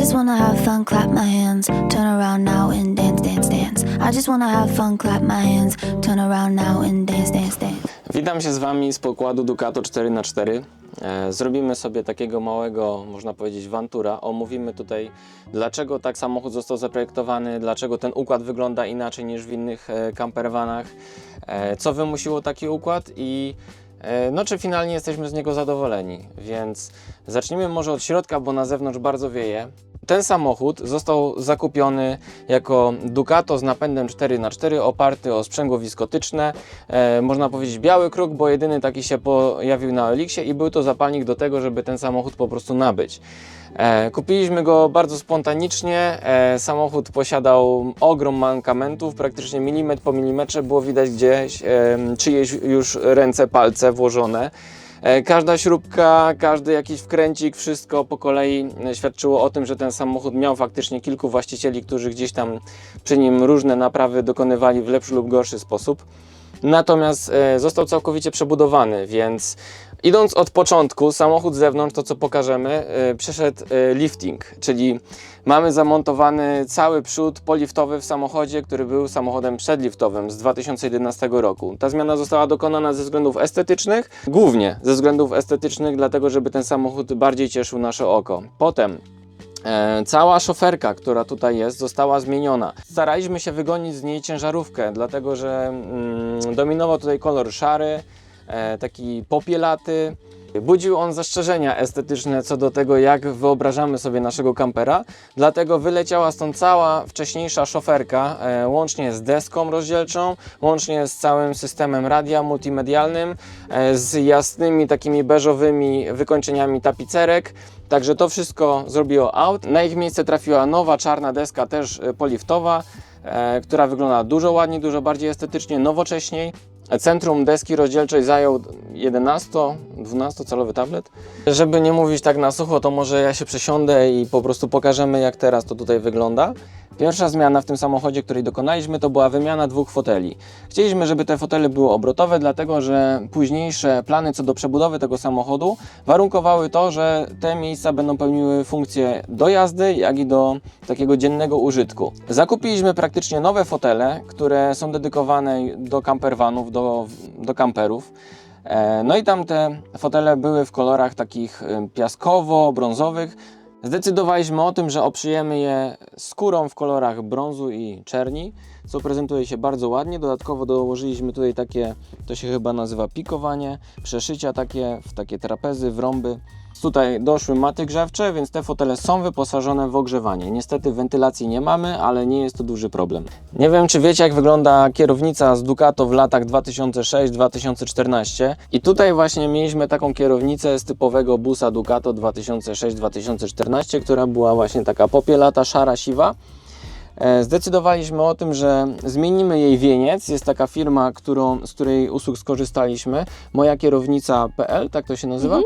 just wanna have fun, clap my hands, turn around now and dance, dance, dance. I just wanna have fun, clap my hands, turn around now and dance, dance, dance. Witam się z Wami z pokładu Ducato 4x4. E, Zrobimy sobie takiego małego, można powiedzieć, wantura. Omówimy tutaj, dlaczego tak samochód został zaprojektowany, dlaczego ten układ wygląda inaczej niż w innych e, campervanach, e, co wymusiło taki układ i e, no, czy finalnie jesteśmy z niego zadowoleni. Więc zacznijmy może od środka, bo na zewnątrz bardzo wieje. Ten samochód został zakupiony jako Ducato z napędem 4x4 oparty o sprzęgło wiskotyczne. E, można powiedzieć biały kruk, bo jedyny taki się pojawił na Elixie i był to zapalnik do tego, żeby ten samochód po prostu nabyć. E, kupiliśmy go bardzo spontanicznie. E, samochód posiadał ogrom mankamentów, praktycznie milimetr po milimetrze było widać gdzieś e, czyjeś już ręce, palce włożone. E, Każda śrubka, każdy jakiś wkręcik, wszystko po kolei e, świadczyło o tym, że ten samochód miał faktycznie kilku właścicieli, którzy gdzieś tam przy nim różne naprawy dokonywali w lepszy lub gorszy sposób. Natomiast e, został całkowicie przebudowany, więc idąc od początku, samochód z zewnątrz, to co pokażemy, e, przeszedł e, lifting, czyli mamy zamontowany cały przód poliftowy w samochodzie, który był samochodem przedliftowym z 2011 roku. Ta zmiana została dokonana ze względów estetycznych, głównie ze względów estetycznych, dlatego żeby ten samochód bardziej cieszył nasze oko. Potem E, cała szoferka, która tutaj jest, została zmieniona. Staraliśmy się wygonić z niej ciężarówkę, dlatego że mm, dominował tutaj kolor szary, taki popielaty. Budził on zastrzeżenia estetyczne co do tego, jak wyobrażamy sobie naszego kampera, dlatego wyleciała stąd cała wcześniejsza szoferka, e, łącznie z deską rozdzielczą, łącznie z całym systemem radia multimedialnym, e, z jasnymi takimi beżowymi wykończeniami tapicerek. Także to wszystko zrobiło aut. Na ich miejsce trafiła nowa czarna deska, też e, poliftowa, e, która wygląda dużo ładniej, dużo bardziej estetycznie, nowocześniej. Centrum deski rozdzielczej zajął 11-12 calowy tablet. Żeby nie mówić tak na sucho, to może ja się przesiądę i po prostu pokażemy jak teraz to tutaj wygląda. Pierwsza zmiana w tym samochodzie, której dokonaliśmy, to była wymiana dwóch foteli. Chcieliśmy, żeby te fotele były obrotowe, dlatego że późniejsze plany co do przebudowy tego samochodu warunkowały to, że te miejsca będą pełniły funkcję do jazdy, jak i do takiego dziennego użytku. Zakupiliśmy praktycznie nowe fotele, które są dedykowane do campervanów, do, do camperów. E, No i tam te fotele były w kolorach takich e, piaskowo-brązowych. Zdecydowaliśmy o tym, że oprzyjemy je skórą w kolorach brązu i czerni, co prezentuje się bardzo ładnie. Dodatkowo dołożyliśmy tutaj takie, to się chyba nazywa pikowanie, przeszycia takie w takie trapezy, w rąby. Tutaj doszły maty grzewcze, więc te fotele są wyposażone w ogrzewanie. Niestety wentylacji nie mamy, ale nie jest to duży problem. Nie wiem, czy wiecie, jak wygląda kierownica z Ducato w latach 2006-2014. I tutaj właśnie mieliśmy taką kierownicę z typowego busa Ducato 2006-2014, która była właśnie taka popielata, szara, siwa. E, Zdecydowaliśmy o tym, że zmienimy jej wieniec. Jest taka firma, którą, z której usług skorzystaliśmy. Moja kierownica.pl, tak to się nazywa.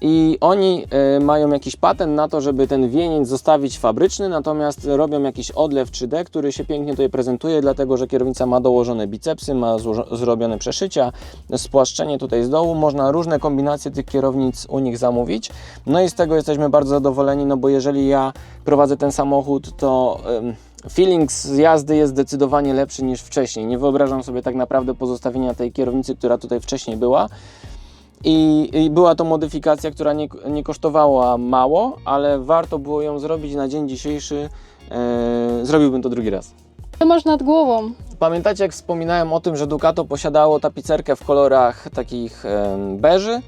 I oni e, mają jakiś patent na to, żeby ten wieniec zostawić fabryczny, natomiast robią jakiś odlew 3D, który się pięknie tutaj prezentuje, dlatego że kierownica ma dołożone bicepsy, ma zrobione przeszycia, spłaszczenie tutaj z dołu. Można różne kombinacje tych kierownic u nich zamówić. No i z tego jesteśmy bardzo zadowoleni, no bo jeżeli ja prowadzę ten samochód, to feeling z jazdy jest zdecydowanie lepszy niż wcześniej. Nie wyobrażam sobie tak naprawdę pozostawienia tej kierownicy, która tutaj wcześniej była. I, I była to modyfikacja, która nie, nie kosztowała mało, ale warto było ją zrobić na dzień dzisiejszy. E, zrobiłbym to drugi raz. Co masz nad głową? Pamiętacie, jak wspominałem o tym, że Ducato posiadało tapicerkę w kolorach takich em, beży?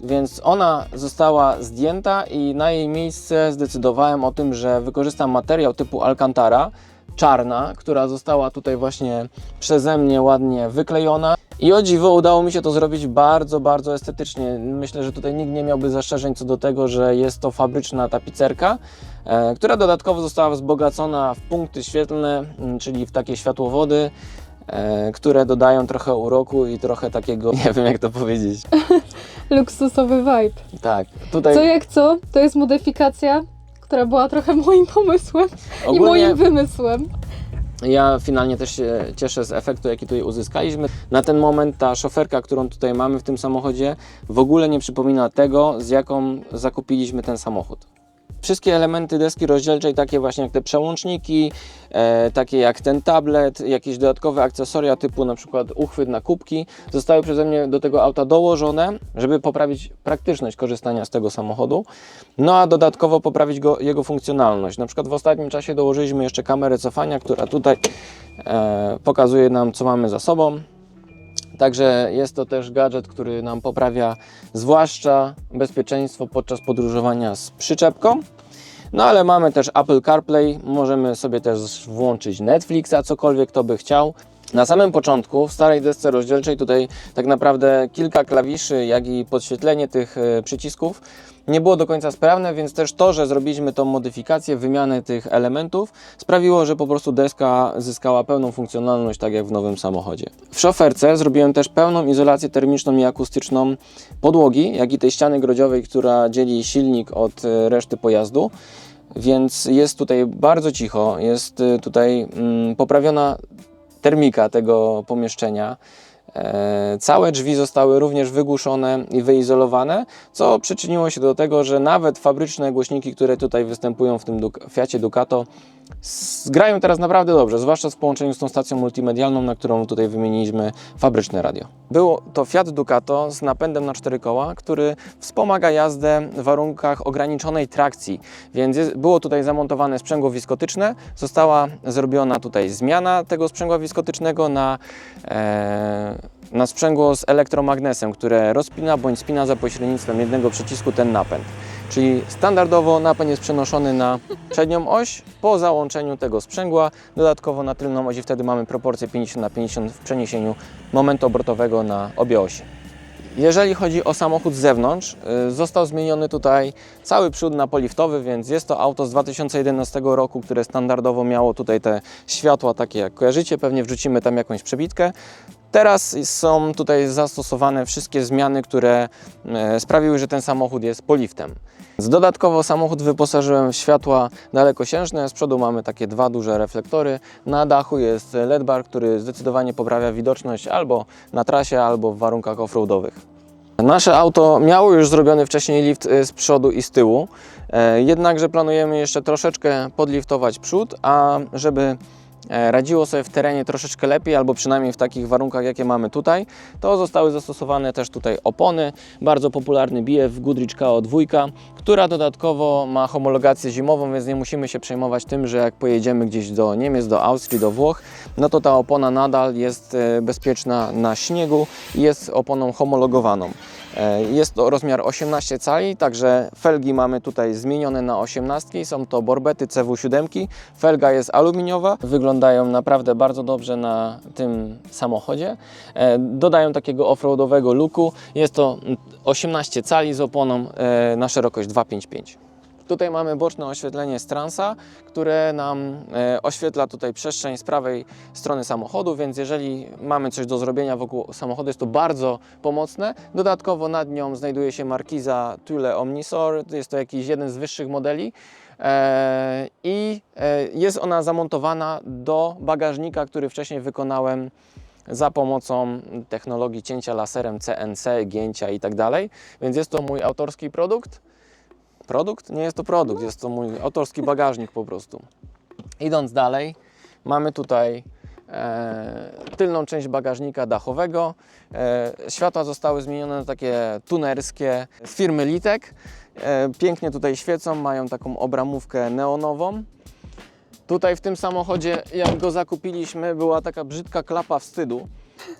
Więc ona została zdjęta i na jej miejsce zdecydowałem o tym, że wykorzystam materiał typu Alcantara, czarna, która została tutaj właśnie przeze mnie ładnie wyklejona. I o dziwo udało mi się to zrobić bardzo, bardzo estetycznie. Myślę, że tutaj nikt nie miałby zastrzeżeń co do tego, że jest to fabryczna tapicerka, e, która dodatkowo została wzbogacona w punkty świetlne, m, czyli w takie światłowody, e, które dodają trochę uroku i trochę takiego, nie wiem jak to powiedzieć. Luksusowy vibe. Tak, tutaj Co jak co, to jest modyfikacja, która była trochę moim pomysłem i ogólnie moim wymysłem. Ja finalnie też się cieszę z efektu, jaki tutaj uzyskaliśmy. Na ten moment ta szoferka, którą tutaj mamy w tym samochodzie, w ogóle nie przypomina tego, z jaką zakupiliśmy ten samochód. Wszystkie elementy deski rozdzielczej, takie właśnie jak te przełączniki, e, takie jak ten tablet, jakieś dodatkowe akcesoria typu na przykład uchwyt na kubki, zostały przeze mnie do tego auta dołożone, żeby poprawić praktyczność korzystania z tego samochodu, no a dodatkowo poprawić go, jego funkcjonalność. Na przykład w ostatnim czasie dołożyliśmy jeszcze kamerę cofania, która tutaj e, pokazuje nam, co mamy za sobą. Także jest to też gadżet, który nam poprawia zwłaszcza bezpieczeństwo podczas podróżowania z przyczepką. No ale mamy też Apple CarPlay, możemy sobie też włączyć Netflixa, cokolwiek kto by chciał. Na samym początku w starej desce rozdzielczej tutaj tak naprawdę kilka klawiszy, jak i podświetlenie tych e, przycisków nie było do końca sprawne, więc też to, że zrobiliśmy tą modyfikację, wymianę tych elementów sprawiło, że po prostu deska zyskała pełną funkcjonalność, tak jak w nowym samochodzie. W szoferce zrobiłem też pełną izolację termiczną i akustyczną podłogi, jak i tej ściany grodziowej, która dzieli silnik od e, reszty pojazdu. Więc jest tutaj bardzo cicho, jest y, tutaj mm, poprawiona termika tego pomieszczenia. E, Całe drzwi zostały również wygłuszone i wyizolowane, co przyczyniło się do tego, że nawet fabryczne głośniki, które tutaj występują w tym Fiacie Ducato, grają teraz naprawdę dobrze, zwłaszcza w połączeniu z tą stacją multimedialną, na którą tutaj wymieniliśmy fabryczne radio. Było to Fiat Ducato z napędem na cztery koła, który wspomaga jazdę w warunkach ograniczonej trakcji, więc jest, było tutaj zamontowane sprzęgło wiskotyczne, została zrobiona tutaj zmiana tego sprzęgła wiskotycznego na, e, na sprzęgło z elektromagnesem, które rozpina bądź spina za pośrednictwem jednego przycisku ten napęd. Czyli standardowo napęd jest przenoszony na przednią oś po załączeniu tego sprzęgła, dodatkowo na tylną oś i wtedy mamy proporcję 50 na 50 w przeniesieniu momentu obrotowego na obie osie. Jeżeli chodzi o samochód z zewnątrz, y, został zmieniony tutaj cały przód na poliftowy, więc jest to auto z 2011 roku, które standardowo miało tutaj te światła takie jak kojarzycie, pewnie wrzucimy tam jakąś przebitkę. Teraz są tutaj zastosowane wszystkie zmiany, które e, sprawiły, że ten samochód jest poliftem. Dodatkowo samochód wyposażyłem w światła dalekosiężne. Z przodu mamy takie dwa duże reflektory. Na dachu jest LED bar, który zdecydowanie poprawia widoczność albo na trasie, albo w warunkach offroadowych. Nasze auto miało już zrobiony wcześniej lift y, z przodu i z tyłu, e, jednakże planujemy jeszcze troszeczkę podliftować przód, a żeby e, radziło sobie w terenie troszeczkę lepiej, albo przynajmniej w takich warunkach, jakie mamy tutaj, to zostały zastosowane też tutaj opony. Bardzo popularny BF Goodrich KO2, która dodatkowo ma homologację zimową, więc nie musimy się przejmować tym, że jak pojedziemy gdzieś do Niemiec, do Austrii, do Włoch, no to ta opona nadal jest e, bezpieczna na śniegu i jest oponą homologowaną. E, Jest to rozmiar 18 cali, także felgi mamy tutaj zmienione na 18. Są to borbety CW7. Felga jest aluminiowa, wyglądają naprawdę bardzo dobrze na tym samochodzie. E, Dodają takiego offroadowego looku. Jest to mm, 18 cali z oponą e, na szerokość 255. Tutaj mamy boczne oświetlenie z transa, które nam e, oświetla tutaj przestrzeń z prawej strony samochodu, więc jeżeli mamy coś do zrobienia wokół samochodu, jest to bardzo pomocne. Dodatkowo nad nią znajduje się markiza Thule Omnisor, jest to jakiś jeden z wyższych modeli. E, I e, jest ona zamontowana do bagażnika, który wcześniej wykonałem za pomocą technologii cięcia laserem CNC, gięcia i tak. Więc jest to mój autorski produkt. Produkt? Nie jest to produkt, jest to mój autorski bagażnik po prostu. Idąc dalej, mamy tutaj e, tylną część bagażnika dachowego. E, światła zostały zmienione na takie tunerskie z firmy Litek. E, pięknie tutaj świecą, mają taką obramówkę neonową. Tutaj w tym samochodzie, jak go zakupiliśmy, była taka brzydka klapa wstydu.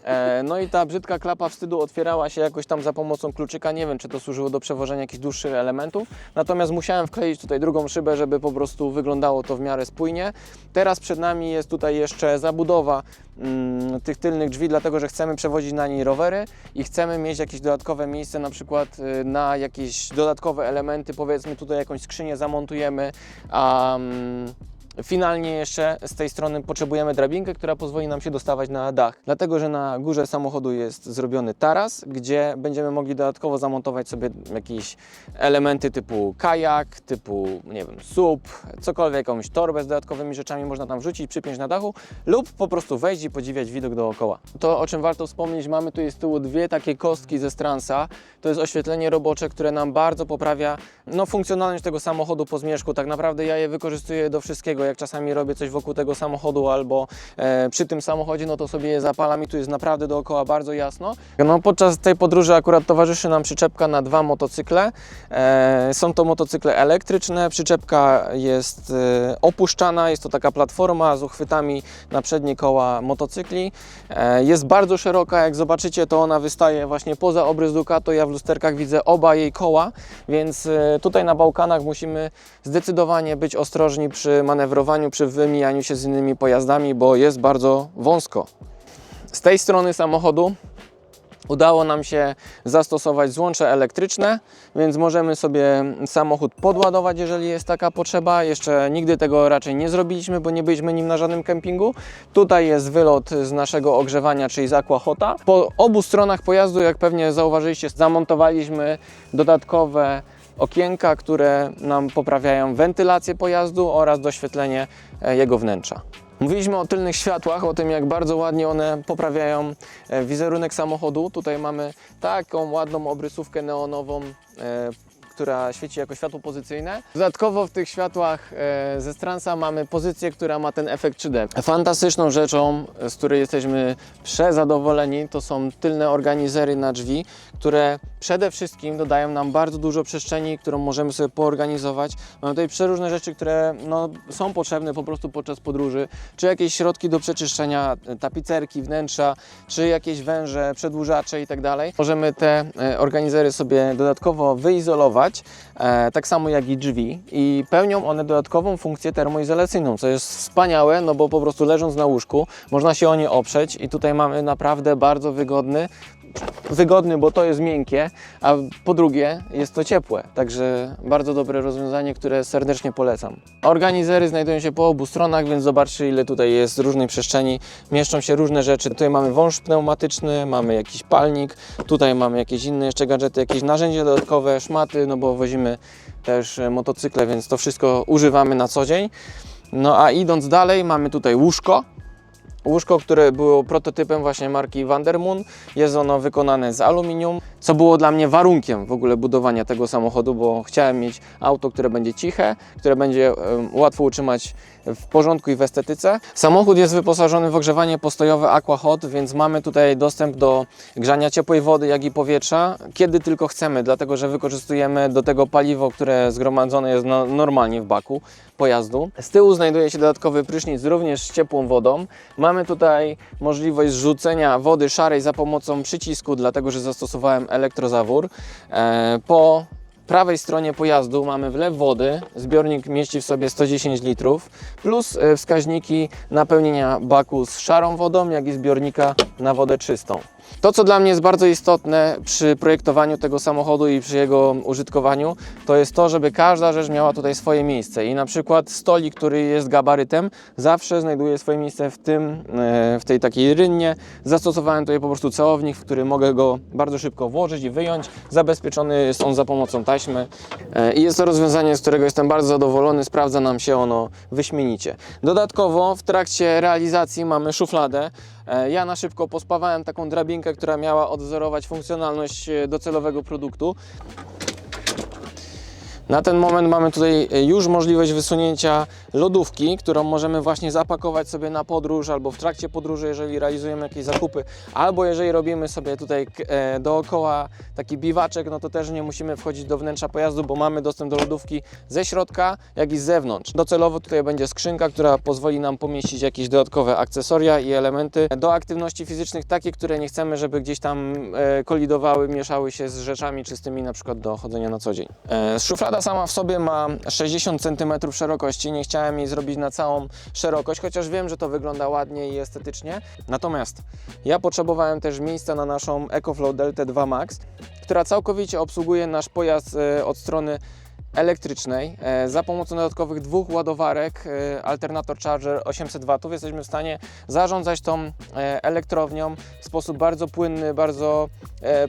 E, no i ta brzydka klapa wstydu otwierała się jakoś tam za pomocą kluczyka. Nie wiem, czy to służyło do przewożenia jakichś dłuższych elementów. Natomiast musiałem wkleić tutaj drugą szybę, żeby po prostu wyglądało to w miarę spójnie. Teraz przed nami jest tutaj jeszcze zabudowa mm, tych tylnych drzwi, dlatego że chcemy przewozić na niej rowery i chcemy mieć jakieś dodatkowe miejsce, na przykład y, na jakieś dodatkowe elementy. Powiedzmy tutaj jakąś skrzynię zamontujemy, a mm, Finalnie jeszcze z tej strony potrzebujemy drabinkę, która pozwoli nam się dostawać na dach. Dlatego, że na górze samochodu jest zrobiony taras, gdzie będziemy mogli dodatkowo zamontować sobie jakieś elementy typu kajak, typu, nie wiem, słup, cokolwiek, jakąś torbę z dodatkowymi rzeczami można tam wrzucić, przypiąć na dachu lub po prostu wejść i podziwiać widok dookoła. To, o czym warto wspomnieć, mamy tu z tyłu dwie takie kostki ze Stransa. To jest oświetlenie robocze, które nam bardzo poprawia no, funkcjonalność tego samochodu po zmierzchu. Tak naprawdę ja je wykorzystuję do wszystkiego. Jak czasami robię coś wokół tego samochodu albo e, przy tym samochodzie, no to sobie je zapalam i tu jest naprawdę dookoła bardzo jasno. No, podczas tej podróży akurat towarzyszy nam przyczepka na dwa motocykle. E, są to motocykle elektryczne. Przyczepka jest e, opuszczana, jest to taka platforma z uchwytami na przednie koła motocykli. E, jest bardzo szeroka, jak zobaczycie, to ona wystaje właśnie poza obrys Ducato. Ja w lusterkach widzę oba jej koła, więc e, tutaj na Bałkanach musimy zdecydowanie być ostrożni przy manewrowaniu, przy wymijaniu się z innymi pojazdami, bo jest bardzo wąsko. Z tej strony samochodu udało nam się zastosować złącze elektryczne, więc możemy sobie samochód podładować, jeżeli jest taka potrzeba. Jeszcze nigdy tego raczej nie zrobiliśmy, bo nie byliśmy nim na żadnym kempingu. Tutaj jest wylot z naszego ogrzewania, czyli z Aquahota. Po obu stronach pojazdu, jak pewnie zauważyliście, zamontowaliśmy dodatkowe okienka, które nam poprawiają wentylację pojazdu oraz doświetlenie e, jego wnętrza. Mówiliśmy o tylnych światłach, o tym jak bardzo ładnie one poprawiają e, wizerunek samochodu. Tutaj mamy taką ładną obrysówkę neonową, e, która świeci jako światło pozycyjne. Dodatkowo w tych światłach e, ze Stransa mamy pozycję, która ma ten efekt 3D. Fantastyczną rzeczą, z której jesteśmy przezadowoleni, to są tylne organizery na drzwi, które przede wszystkim dodają nam bardzo dużo przestrzeni, którą możemy sobie poorganizować. Mamy tutaj przeróżne rzeczy, które no, są potrzebne po prostu podczas podróży, czy jakieś środki do przeczyszczenia, e, tapicerki, wnętrza, czy jakieś węże, przedłużacze i tak dalej. Możemy te e, organizery sobie dodatkowo wyizolować, e, tak samo jak i drzwi. I pełnią one dodatkową funkcję termoizolacyjną, co jest wspaniałe, no bo po prostu leżąc na łóżku można się o nie oprzeć. I tutaj mamy naprawdę bardzo wygodny, wygodny, bo to jest miękkie, a po drugie jest to ciepłe, także bardzo dobre rozwiązanie, które serdecznie polecam. Organizery znajdują się po obu stronach, więc zobaczcie ile tutaj jest różnej przestrzeni, mieszczą się różne rzeczy. Tutaj mamy wąż pneumatyczny, mamy jakiś palnik, tutaj mamy jakieś inne jeszcze gadżety, jakieś narzędzia dodatkowe, szmaty, no bo wozimy też e, motocykle, więc to wszystko używamy na co dzień. No a idąc dalej, mamy tutaj łóżko. Łóżko, które było prototypem właśnie marki Vandermoon. Jest ono wykonane z aluminium, co było dla mnie warunkiem w ogóle budowania tego samochodu, bo chciałem mieć auto, które będzie ciche, które będzie łatwo utrzymać w porządku i w estetyce. Samochód jest wyposażony w ogrzewanie postojowe AquaHot, więc mamy tutaj dostęp do grzania ciepłej wody, jak i powietrza, kiedy tylko chcemy, dlatego że wykorzystujemy do tego paliwo, które zgromadzone jest no, normalnie w baku pojazdu. Z tyłu znajduje się dodatkowy prysznic również z ciepłą wodą. Mamy tutaj możliwość zrzucenia wody szarej za pomocą przycisku, dlatego że zastosowałem elektrozawór. E, po prawej stronie pojazdu mamy wlew wody, zbiornik mieści w sobie 110 litrów, plus e, wskaźniki napełnienia baku z szarą wodą, jak i zbiornika na wodę czystą. To, co dla mnie jest bardzo istotne przy projektowaniu tego samochodu i przy jego użytkowaniu, to jest to, żeby każda rzecz miała tutaj swoje miejsce. I na przykład stolik, który jest gabarytem, zawsze znajduje swoje miejsce w tym, e, w tej takiej rynnie. Zastosowałem tutaj po prostu całownik, w który mogę go bardzo szybko włożyć i wyjąć. Zabezpieczony jest on za pomocą taśmy. E, I jest to rozwiązanie, z którego jestem bardzo zadowolony. Sprawdza nam się ono wyśmienicie. Dodatkowo w trakcie realizacji mamy szufladę. E, Ja na szybko pospawałem taką drabinkę, która miała odwzorować funkcjonalność e, docelowego produktu. Na ten moment mamy tutaj e, już możliwość wysunięcia lodówki, którą możemy właśnie zapakować sobie na podróż albo w trakcie podróży, jeżeli realizujemy jakieś zakupy, albo jeżeli robimy sobie tutaj e, dookoła taki biwaczek, no to też nie musimy wchodzić do wnętrza pojazdu, bo mamy dostęp do lodówki ze środka, jak i z zewnątrz. Docelowo tutaj będzie skrzynka, która pozwoli nam pomieścić jakieś dodatkowe akcesoria i elementy do aktywności fizycznych, takie, które nie chcemy, żeby gdzieś tam e, kolidowały, mieszały się z rzeczami czystymi, na przykład do chodzenia na co dzień. E, szuflada sama w sobie ma 60 cm szerokości, nie chciałem jej zrobić na całą szerokość, chociaż wiem, że to wygląda ładnie i estetycznie. Natomiast ja potrzebowałem też miejsca na naszą EcoFlow Delta 2 Max, która całkowicie obsługuje nasz pojazd e, od strony elektrycznej e, za pomocą dodatkowych dwóch ładowarek e, Alternator Charger 800 W jesteśmy w stanie zarządzać tą e, elektrownią w sposób bardzo płynny, bardzo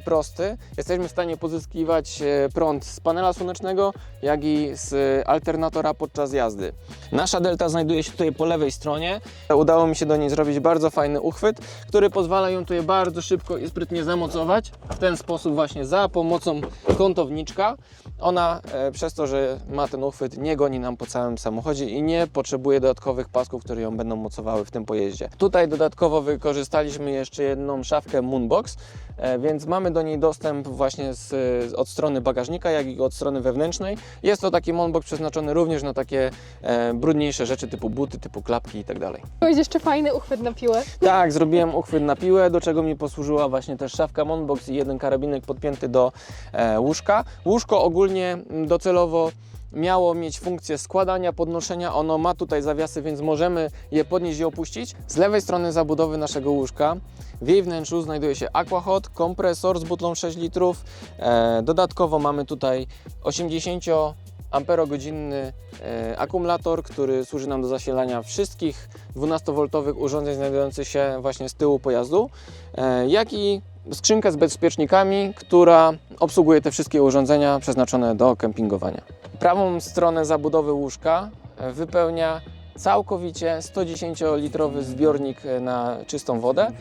prosty. Jesteśmy w stanie pozyskiwać prąd z panela słonecznego, jak i z alternatora podczas jazdy. Nasza delta znajduje się tutaj po lewej stronie. Udało mi się do niej zrobić bardzo fajny uchwyt, który pozwala ją tutaj bardzo szybko i sprytnie zamocować. W ten sposób właśnie za pomocą kątowniczka. Ona e, przez to, że ma ten uchwyt nie goni nam po całym samochodzie i nie potrzebuje dodatkowych pasków, które ją będą mocowały w tym pojeździe. Tutaj dodatkowo wykorzystaliśmy jeszcze jedną szafkę Moonbox, e, więc mamy do niej dostęp właśnie z, od strony bagażnika, jak i od strony wewnętrznej. Jest to taki Moonbox przeznaczony również na takie e, brudniejsze rzeczy typu buty, typu klapki i tak dalej. Jeszcze fajny uchwyt na piłę. Tak, zrobiłem uchwyt na piłę, do czego mi posłużyła właśnie też szafka Monbox i jeden karabinek podpięty do e, łóżka. Łóżko ogólnie mm, docelowo miało mieć funkcję składania, podnoszenia. Ono ma tutaj zawiasy, więc możemy je podnieść i opuścić. Z lewej strony zabudowy naszego łóżka w jej wnętrzu znajduje się aquahot, kompresor z butlą 6 litrów. E, dodatkowo mamy tutaj 80 amperogodzinny e, akumulator, który służy nam do zasilania wszystkich 12V urządzeń znajdujących się właśnie z tyłu pojazdu, e, jak i skrzynkę z bezpiecznikami, która obsługuje te wszystkie urządzenia przeznaczone do kempingowania. Prawą stronę zabudowy łóżka e, wypełnia całkowicie 110-litrowy zbiornik e, na czystą wodę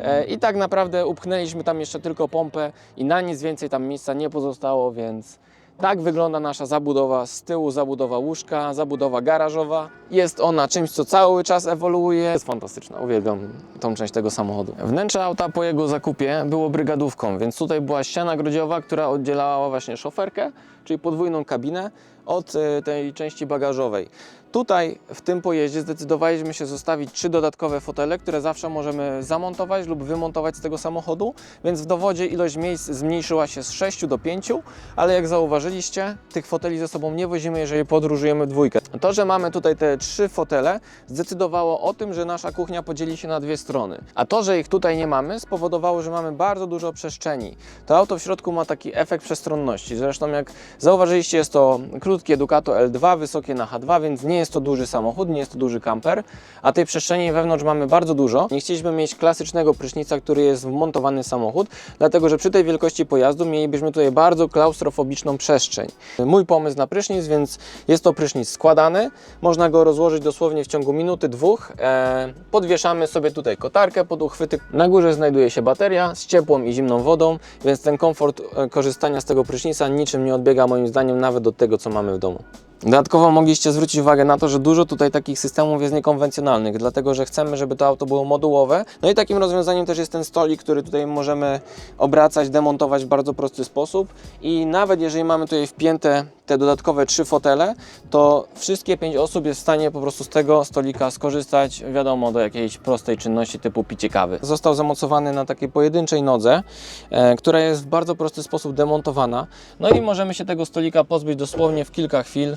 E, i tak naprawdę upchnęliśmy tam jeszcze tylko pompę i na nic więcej tam miejsca nie pozostało, więc tak wygląda nasza zabudowa. Z tyłu zabudowa łóżka, zabudowa garażowa. Jest ona czymś, co cały czas ewoluuje. Jest fantastyczna, uwielbiam tą część tego samochodu. Wnętrze auta po jego zakupie było brygadówką, więc tutaj była ściana grodziowa, która oddzielała właśnie szoferkę, czyli podwójną kabinę od e, tej części bagażowej. Tutaj w tym pojeździe zdecydowaliśmy się zostawić trzy dodatkowe fotele, które zawsze możemy zamontować lub wymontować z tego samochodu, więc w dowodzie ilość miejsc zmniejszyła się z 6 do 5, ale jak zauważyliście, tych foteli ze sobą nie wozimy, jeżeli podróżujemy dwójkę. To, że mamy tutaj te trzy fotele, zdecydowało o tym, że nasza kuchnia podzieli się na dwie strony. A to, że ich tutaj nie mamy, spowodowało, że mamy bardzo dużo przestrzeni. To auto w środku ma taki efekt przestronności. Zresztą, jak zauważyliście, jest to krótkie Ducato L2, wysokie na H2, więc nie jest to duży samochód, nie jest to duży kamper, a tej przestrzeni wewnątrz mamy bardzo dużo. Nie chcieliśmy mieć klasycznego prysznica, który jest wmontowany w samochód, dlatego że przy tej wielkości pojazdu mielibyśmy tutaj bardzo klaustrofobiczną przestrzeń. Mój pomysł na prysznic, więc jest to prysznic składany, można go rozłożyć dosłownie w ciągu minuty, dwóch. E, podwieszamy sobie tutaj kotarkę pod uchwyty. Na górze znajduje się bateria z ciepłą i zimną wodą, więc ten komfort e, korzystania z tego prysznica niczym nie odbiega moim zdaniem nawet od tego, co mamy w domu. Dodatkowo mogliście zwrócić uwagę na to, że dużo tutaj takich systemów jest niekonwencjonalnych, dlatego że chcemy, żeby to auto było modułowe. No i takim rozwiązaniem też jest ten stolik, który tutaj możemy obracać, demontować w bardzo prosty sposób. I nawet jeżeli mamy tutaj wpięte te dodatkowe trzy fotele, to wszystkie pięć osób jest w stanie po prostu z tego stolika skorzystać, wiadomo, do jakiejś prostej czynności typu picie kawy. Został zamocowany na takiej pojedynczej nodze, e, która jest w bardzo prosty sposób demontowana. No i możemy się tego stolika pozbyć dosłownie w kilka chwil.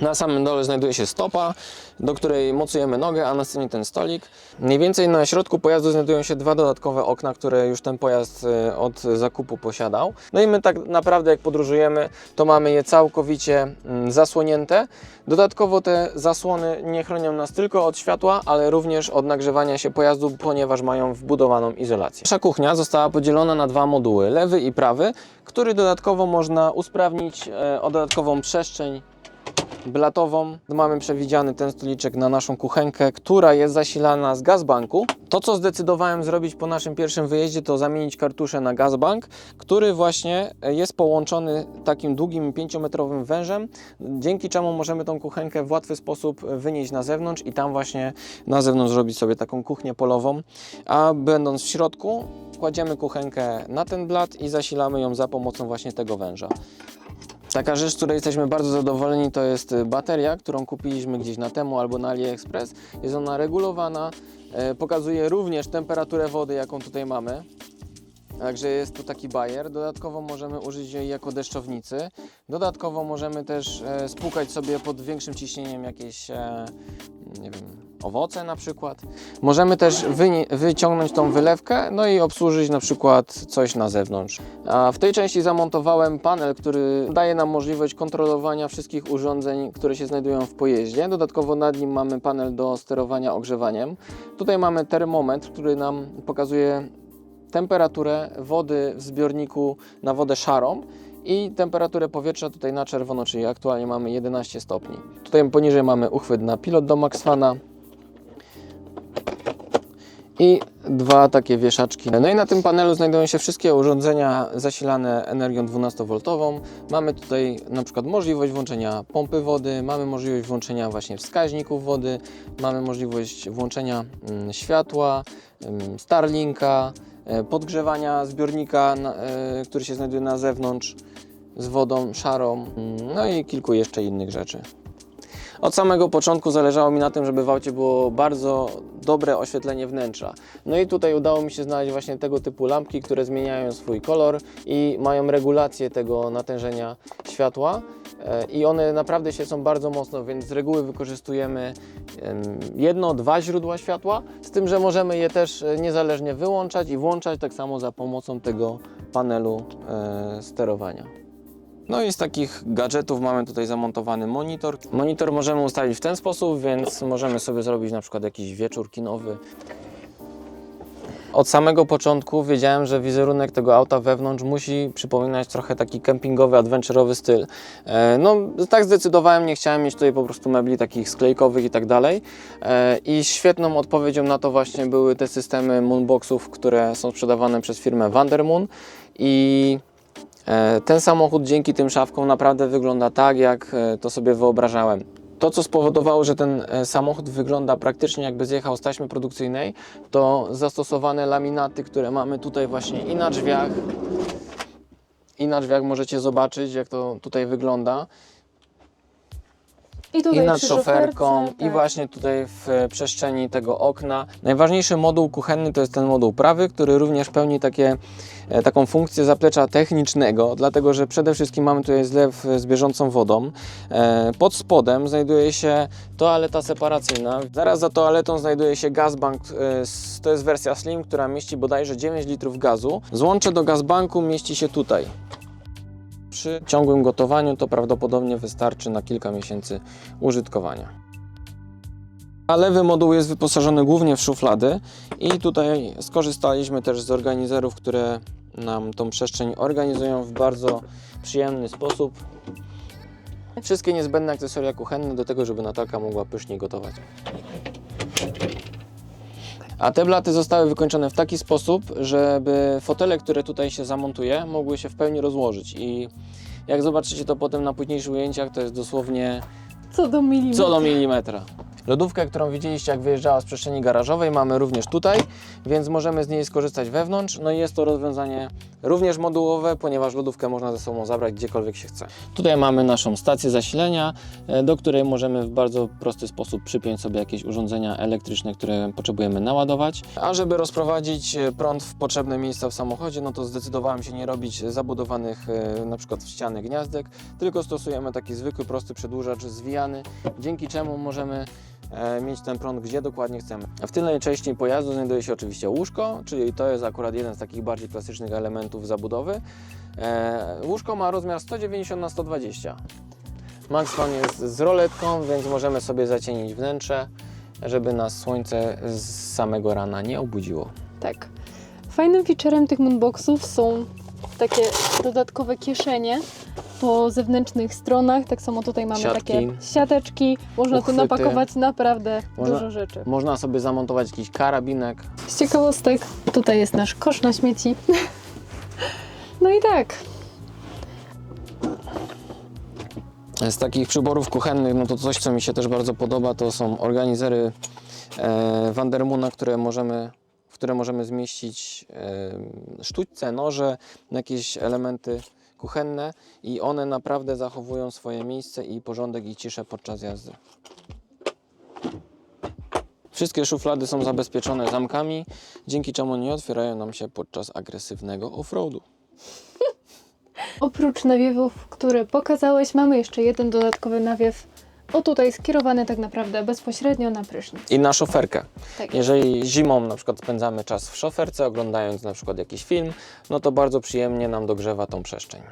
Na samym dole znajduje się stopa, do której mocujemy nogę, a następnie ten stolik. Mniej więcej na środku pojazdu znajdują się dwa dodatkowe okna, które już ten pojazd e, od zakupu posiadał. No i my tak naprawdę jak podróżujemy, to mamy je całkowicie mm, zasłonięte. Dodatkowo te zasłony nie chronią nas tylko od światła, ale również od nagrzewania się pojazdu, ponieważ mają wbudowaną izolację. Nasza kuchnia została podzielona na dwa moduły, lewy i prawy, który dodatkowo można usprawnić e, o dodatkową przestrzeń blatową. Mamy przewidziany ten stoliczek na naszą kuchenkę, która jest zasilana z gazbanku. To, co zdecydowałem zrobić po naszym pierwszym wyjeździe, to zamienić kartusze na gazbank, który właśnie jest połączony takim długim 5-metrowym wężem, dzięki czemu możemy tą kuchenkę w łatwy sposób wynieść na zewnątrz i tam właśnie na zewnątrz zrobić sobie taką kuchnię polową, a będąc w środku kładziemy kuchenkę na ten blat i zasilamy ją za pomocą właśnie tego węża. Taka rzecz, z której jesteśmy bardzo zadowoleni, to jest y, bateria, którą kupiliśmy gdzieś na temu albo na AliExpress. Jest ona regulowana, e, pokazuje również temperaturę wody, jaką tutaj mamy. Także jest tu taki bajer. Dodatkowo możemy użyć jej jako deszczownicy. Dodatkowo możemy też e, spłukać sobie pod większym ciśnieniem jakieś, e, nie wiem, owoce na przykład. Możemy też wyciągnąć tą wylewkę, no i obsłużyć na przykład coś na zewnątrz. A w tej części zamontowałem panel, który daje nam możliwość kontrolowania wszystkich urządzeń, które się znajdują w pojeździe. Dodatkowo nad nim mamy panel do sterowania ogrzewaniem. Tutaj mamy termometr, który nam pokazuje temperaturę wody w zbiorniku na wodę szarą i temperaturę powietrza tutaj na czerwono, czyli aktualnie mamy 11 stopni. Tutaj poniżej mamy uchwyt na pilot do Maxfana i dwa takie wieszaczki. No i na tym panelu znajdują się wszystkie urządzenia zasilane energią 12V. Mamy tutaj na przykład możliwość włączenia pompy wody, mamy możliwość włączenia właśnie wskaźników wody, mamy możliwość włączenia mm, światła, ym, Starlinka, e, podgrzewania zbiornika, e, który się znajduje na zewnątrz z wodą szarą, mm, no i kilku jeszcze innych rzeczy. Od samego początku zależało mi na tym, żeby w aucie było bardzo dobre oświetlenie wnętrza. No i tutaj udało mi się znaleźć właśnie tego typu lampki, które zmieniają swój kolor i mają regulację tego natężenia światła. E, I one naprawdę świecą bardzo mocno, więc z reguły wykorzystujemy em, jedno, dwa źródła światła, z tym, że możemy je też e, niezależnie wyłączać i włączać tak samo za pomocą tego panelu e, sterowania. No i z takich gadżetów mamy tutaj zamontowany monitor. Monitor możemy ustawić w ten sposób, więc możemy sobie zrobić na przykład jakiś wieczór kinowy. Od samego początku wiedziałem, że wizerunek tego auta wewnątrz musi przypominać trochę taki kempingowy, adventurowy styl. E, No, tak zdecydowałem, nie chciałem mieć tutaj po prostu mebli takich sklejkowych i tak dalej. E, I świetną odpowiedzią na to właśnie były te systemy moonboxów, które są sprzedawane przez firmę Vandermoon. I Ten samochód dzięki tym szafkom naprawdę wygląda tak, jak e, to sobie wyobrażałem. To, co spowodowało, że ten e, samochód wygląda praktycznie jakby zjechał z taśmy produkcyjnej, to zastosowane laminaty, które mamy tutaj właśnie i na drzwiach. I na drzwiach możecie zobaczyć, jak to tutaj wygląda. I tutaj I nad szoferką, szoferce, i tak. właśnie tutaj w e, przestrzeni tego okna. Najważniejszy moduł kuchenny to jest ten moduł prawy, który również pełni takie, e, taką funkcję zaplecza technicznego, dlatego że przede wszystkim mamy tutaj zlew z bieżącą wodą. E, Pod spodem znajduje się toaleta separacyjna. Zaraz za toaletą znajduje się gazbank, to jest wersja slim, która mieści bodajże 9 litrów gazu. Złącze do gazbanku mieści się tutaj. Przy ciągłym gotowaniu to prawdopodobnie wystarczy na kilka miesięcy użytkowania. A lewy moduł jest wyposażony głównie w szuflady i tutaj skorzystaliśmy też z organizerów, które nam tą przestrzeń organizują w bardzo przyjemny sposób. Wszystkie niezbędne akcesoria kuchenne do tego, żeby Natalka mogła pysznie gotować. A te blaty zostały wykończone w taki sposób, żeby fotele, które tutaj się zamontuje, mogły się w pełni rozłożyć. I jak zobaczycie to potem na późniejszych ujęciach, to jest dosłownie Co do milimetra. co do milimetra. Lodówkę, którą widzieliście jak wyjeżdżała z przestrzeni garażowej mamy również tutaj, więc możemy z niej skorzystać wewnątrz. No i jest to rozwiązanie również modułowe, ponieważ lodówkę można ze sobą zabrać gdziekolwiek się chce. Tutaj mamy naszą stację zasilenia, e, do której możemy w bardzo prosty sposób przypiąć sobie jakieś urządzenia elektryczne, które potrzebujemy naładować. A żeby rozprowadzić e, prąd w potrzebne miejsca w samochodzie, no to zdecydowałem się nie robić zabudowanych e, na przykład w ściany gniazdek, tylko stosujemy taki zwykły, prosty przedłużacz zwijany, dzięki czemu możemy mieć ten prąd gdzie dokładnie chcemy. W tylnej części pojazdu znajduje się oczywiście łóżko, czyli to jest akurat jeden z takich bardziej klasycznych elementów zabudowy. E, łóżko ma rozmiar 190 na 120 Maxfan jest z roletką, więc możemy sobie zacienić wnętrze, żeby nas słońce z samego rana nie obudziło. Tak. Fajnym featurem tych moonboxów są takie dodatkowe kieszenie po zewnętrznych stronach. Tak samo tutaj mamy Siatki. takie siateczki. Można Uchwyty. tu napakować naprawdę Można- dużo rzeczy. Można sobie zamontować jakiś karabinek. Z ciekawostek, tutaj jest nasz kosz na śmieci. No i tak. Z takich przyborów kuchennych, no to coś, co mi się też bardzo podoba, to są organizery e, Vandermoona, które możemy, w które możemy zmieścić e, sztućce, noże, jakieś elementy kuchenne i one naprawdę zachowują swoje miejsce i porządek i ciszę podczas jazdy. Wszystkie szuflady są zabezpieczone zamkami, dzięki czemu nie otwierają nam się podczas agresywnego offroadu. Oprócz nawiewów, które pokazałeś, mamy jeszcze jeden dodatkowy nawiew o tutaj skierowany tak naprawdę bezpośrednio na prysznic. I na szoferkę. Tak. Jeżeli zimą na przykład spędzamy czas w szoferce, oglądając na przykład jakiś film, no to bardzo przyjemnie nam dogrzewa tą przestrzeń.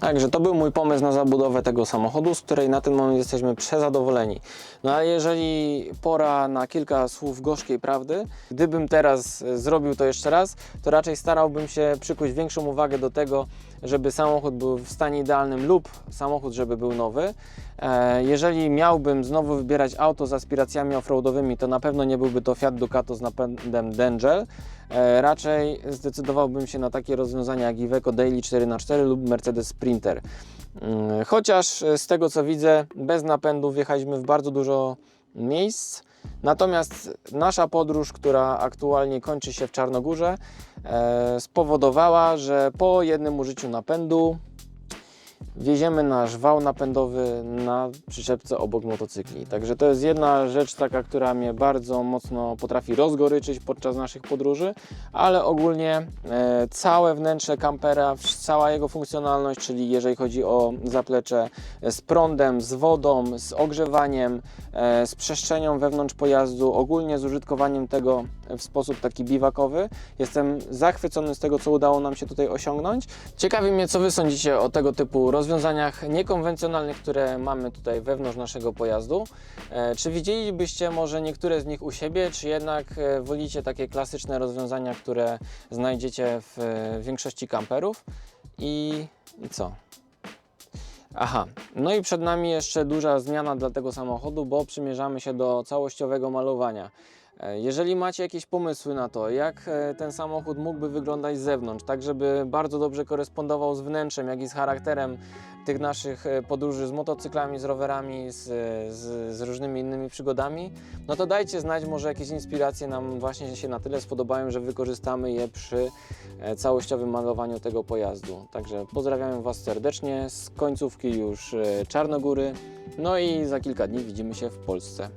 Także to był mój pomysł na zabudowę tego samochodu, z której na ten moment jesteśmy przezadowoleni. No ale jeżeli pora na kilka słów gorzkiej prawdy, gdybym teraz zrobił to jeszcze raz, to raczej starałbym się przykuć większą uwagę do tego, żeby samochód był w stanie idealnym lub samochód, żeby był nowy. E, Jeżeli miałbym znowu wybierać auto z aspiracjami offroadowymi, to na pewno nie byłby to Fiat Ducato z napędem Dangel. E, Raczej zdecydowałbym się na takie rozwiązania jak Iveco Daily 4x4 lub Mercedes Sprinter. Mm, Chociaż z tego co widzę, bez napędu wjechaliśmy w bardzo dużo miejsc. Natomiast nasza podróż, która aktualnie kończy się w Czarnogórze, e, spowodowała, że po jednym użyciu napędu wieziemy nasz wał napędowy na przyczepce obok motocykli. Także to jest jedna rzecz taka, która mnie bardzo mocno potrafi rozgoryczyć podczas naszych podróży, ale ogólnie e, całe wnętrze kampera, cała jego funkcjonalność, czyli jeżeli chodzi o zaplecze e, z prądem, z wodą, z ogrzewaniem, e, z przestrzenią wewnątrz pojazdu, ogólnie z użytkowaniem tego w sposób taki biwakowy. Jestem zachwycony z tego, co udało nam się tutaj osiągnąć. Ciekawi mnie, co Wy sądzicie o tego typu rozwiązaniach niekonwencjonalnych, które mamy tutaj wewnątrz naszego pojazdu. E, Czy widzielibyście może niektóre z nich u siebie, czy jednak e, wolicie takie klasyczne rozwiązania, które znajdziecie w e, większości kamperów? I, i co? Aha, no i przed nami jeszcze duża zmiana dla tego samochodu, bo przymierzamy się do całościowego malowania. E, Jeżeli macie jakieś pomysły na to, jak e, ten samochód mógłby wyglądać z zewnątrz, tak żeby bardzo dobrze korespondował z wnętrzem, jak i z charakterem tych naszych e, podróży z motocyklami, z rowerami, z, z, z różnymi innymi przygodami, no to dajcie znać, może jakieś inspiracje nam właśnie się na tyle spodobają, że wykorzystamy je przy całościowym malowaniu tego pojazdu. Także pozdrawiam Was serdecznie z końcówki już Czarnogóry, no i za kilka dni widzimy się w Polsce.